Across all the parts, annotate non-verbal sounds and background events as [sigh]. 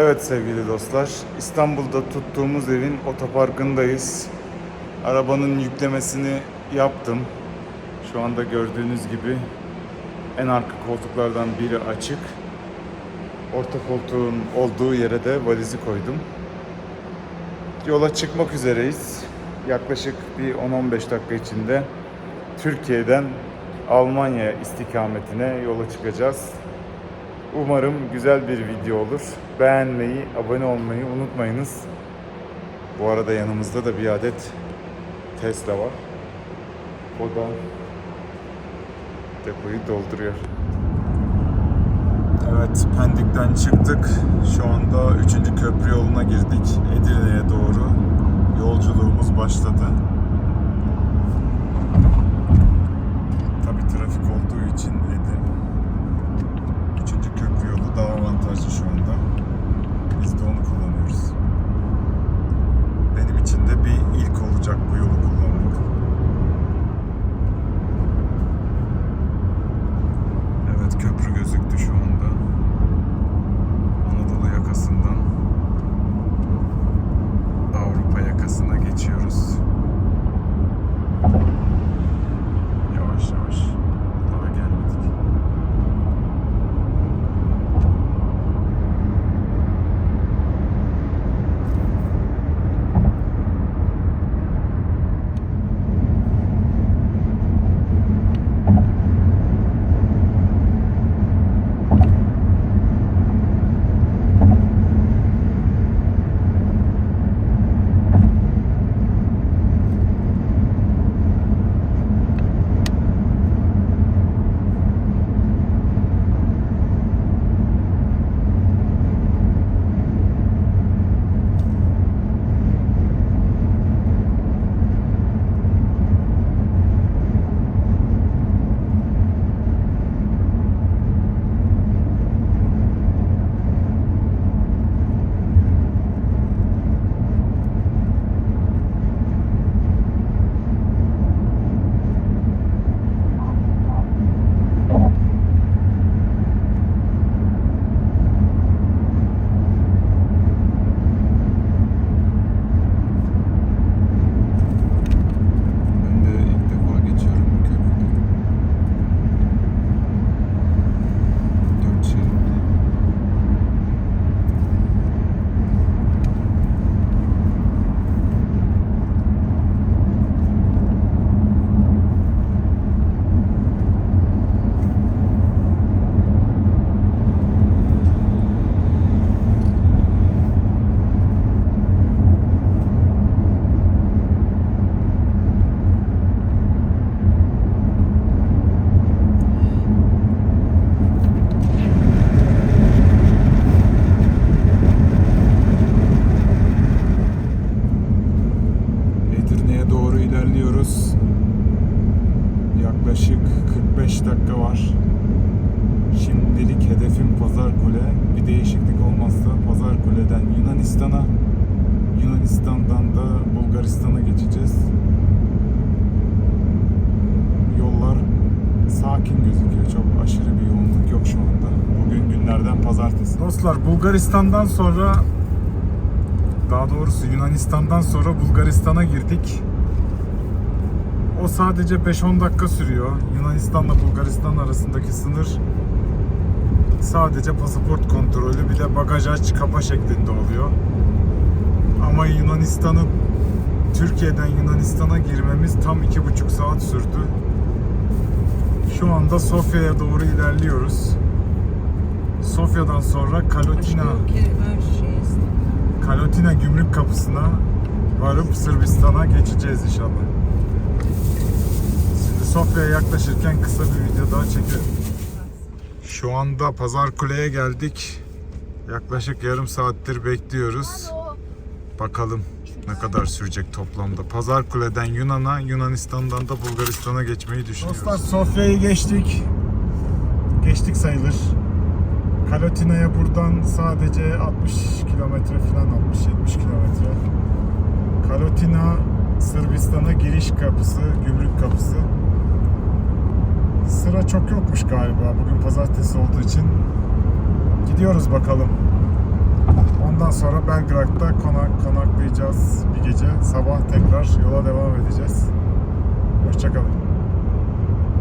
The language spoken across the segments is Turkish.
Evet sevgili dostlar, İstanbul'da tuttuğumuz evin otoparkındayız. Arabanın yüklemesini yaptım. Şu anda gördüğünüz gibi en arka koltuklardan biri açık. Orta koltuğun olduğu yere de valizi koydum. Yola çıkmak üzereyiz. Yaklaşık bir 10-15 dakika içinde Türkiye'den Almanya istikametine yola çıkacağız. Umarım güzel bir video olur. Beğenmeyi, abone olmayı unutmayınız. Bu arada yanımızda da bir adet Tesla var. O da depoyu dolduruyor. Evet, Pendik'ten çıktık. Şu anda 3. köprü yoluna girdik. Edirne'ye doğru yolculuğumuz başladı. Tabii trafik olduğu için Edirne ilerliyoruz. Yaklaşık 45 dakika var. Şimdilik hedefim Pazarkule. Bir değişiklik olmazsa Pazarkule'den Yunanistan'a, Yunanistan'dan da Bulgaristan'a geçeceğiz. Yollar sakin gözüküyor. Çok aşırı bir yoğunluk yok şu anda. Bugün günlerden pazartesi. Dostlar Bulgaristan'dan sonra daha doğrusu Yunanistan'dan sonra Bulgaristan'a girdik. O sadece 5-10 dakika sürüyor. Yunanistan'la Bulgaristan arasındaki sınır sadece pasaport kontrolü bir de bagaj aç kapa şeklinde oluyor. Ama Yunanistan'ı Türkiye'den Yunanistan'a girmemiz tam 2,5 saat sürdü. Şu anda Sofya'ya doğru ilerliyoruz. Sofya'dan sonra Kalotina şey. Kalotina gümrük kapısına varıp Sırbistan'a geçeceğiz inşallah. Sofya'ya yaklaşırken kısa bir video daha çekelim. Şu anda Pazarkule'ye geldik. Yaklaşık yarım saattir bekliyoruz. Bakalım ne kadar sürecek toplamda. Pazarkule'den Yunan'a, Yunanistan'dan da Bulgaristan'a geçmeyi düşünüyoruz. Dostlar Sofya'yı geçtik. Geçtik sayılır. Kalotina'ya buradan sadece 60 kilometre falan 60-70 kilometre. Kalotina Sırbistan'a giriş kapısı, gümrük kapısı. Sıra çok yokmuş galiba bugün pazartesi olduğu için. Gidiyoruz bakalım. Ondan sonra Belgrad'da konak, konaklayacağız bir gece. Sabah tekrar yola devam edeceğiz. Hoşçakalın.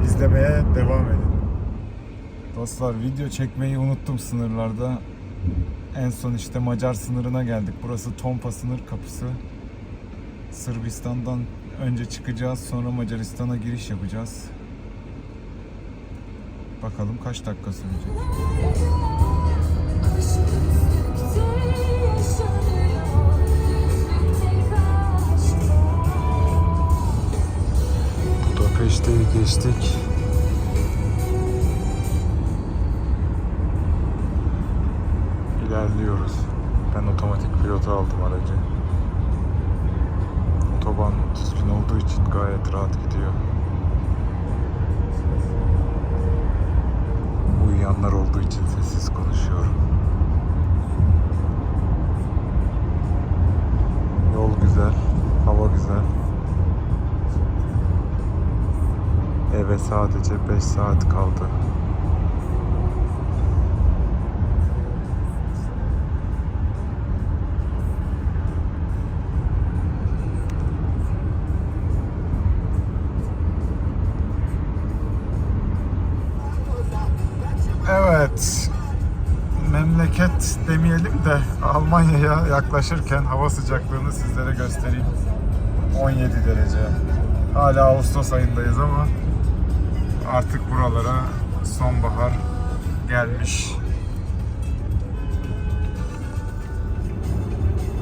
İzlemeye devam edin. Dostlar video çekmeyi unuttum sınırlarda. En son işte Macar sınırına geldik. Burası Tompa sınır kapısı. Sırbistan'dan önce çıkacağız sonra Macaristan'a giriş yapacağız. Bakalım kaç dakika sürecek. Budapeşte'yi geçtik. İlerliyoruz. Ben otomatik pilota aldım aracı. Otoban düzgün olduğu için gayet rahat gidiyor. Sadece 5 saat kaldı. Evet. Memleket demeyelim de Almanya'ya yaklaşırken hava sıcaklığını sizlere göstereyim. 17 derece. Hala Ağustos ayındayız ama artık buralara sonbahar gelmiş.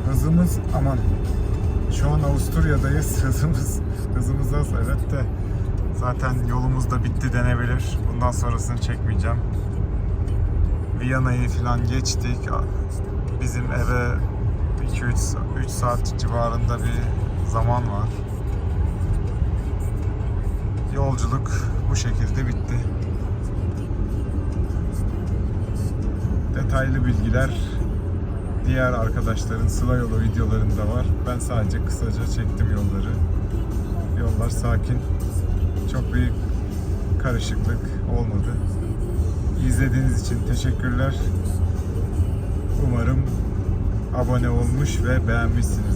Hızımız aman şu an Avusturya'dayız. [laughs] Hızımız hızımız az evet de zaten yolumuz da bitti denebilir. Bundan sonrasını çekmeyeceğim. Viyana'yı falan geçtik. Bizim eve 2-3 3 saat civarında bir zaman var. Yolculuk bu şekilde bitti. Detaylı bilgiler diğer arkadaşların Sıla Yolu videolarında var. Ben sadece kısaca çektim yolları. Yollar sakin. Çok bir karışıklık olmadı. İzlediğiniz için teşekkürler. Umarım abone olmuş ve beğenmişsiniz.